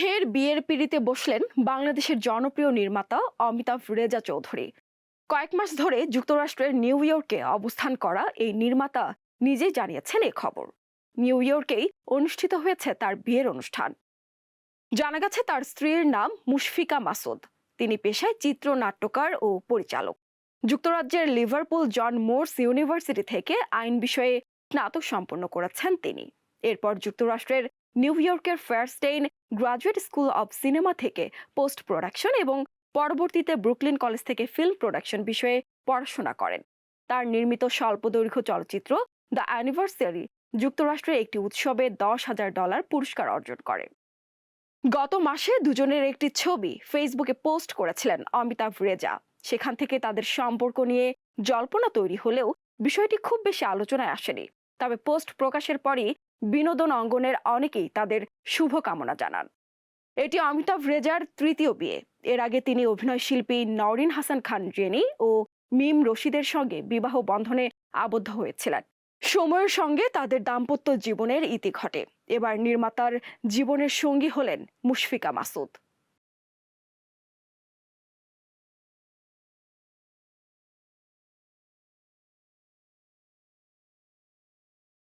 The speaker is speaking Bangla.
ফের বিয়ের পিড়িতে বসলেন বাংলাদেশের জনপ্রিয় নির্মাতা অমিতাভ রেজা চৌধুরী। কয়েক মাস ধরে যুক্তরাষ্ট্রের নিউ ইয়র্কে অবস্থান করা এই নির্মাতা নিজেই জানিয়েছেন এ খবর। নিউ ইয়র্কেই অনুষ্ঠিত হয়েছে তার বিয়ের অনুষ্ঠান। জানা গেছে তার স্ত্রীর নাম মুশফিকা মাসুদ। তিনি পেশায় চিত্রনাট্যকার ও পরিচালক। যুক্তরাজ্যের লিভারপুল জন মোর্স ইউনিভার্সিটি থেকে আইন বিষয়ে স্নাতক সম্পন্ন করেছেন তিনি। এরপর যুক্তরাষ্ট্রের নিউ ইয়র্কের Feirstein graduate school of cinema থেকে পোস্ট প্রোডাকশন এবং পরবর্তীতে ব্রুকলিন কলেজ থেকে ফিল্ম প্রোডাকশন বিষয়ে পড়াশোনা করেন। তার নির্মিত স্বল্পদৈর্ঘ্য চলচ্চিত্র দ্য অ্যানিভার্সারি যুক্তরাষ্ট্রের একটি উৎসবে দশ হাজার ডলার পুরস্কার অর্জন করে। গত মাসে দুজনের একটি ছবি ফেসবুকে পোস্ট করেছিলেন অমিতাভ রেজা। সেখান থেকে তাদের সম্পর্ক নিয়ে জল্পনা তৈরি হলেও বিষয়টি খুব বেশি আলোচনায় আসেনি। তবে পোস্ট প্রকাশের পরই বিনোদন অঙ্গনের অনেকেই তাদের শুভকামনা জানান। এটি অমিতাভ রেজার তৃতীয় বিয়ে। এর আগে তিনি অভিনয় শিল্পী নওরিন হাসান খান, জেনি ও মিম রশিদের সঙ্গে বিবাহ বন্ধনে আবদ্ধ হয়েছিলেন। সময়ের সঙ্গে তাদের দাম্পত্য জীবনের ইতি ঘটে। এবার নির্মাতার জীবনের সঙ্গী হলেন মুশফিকা মাসুদ।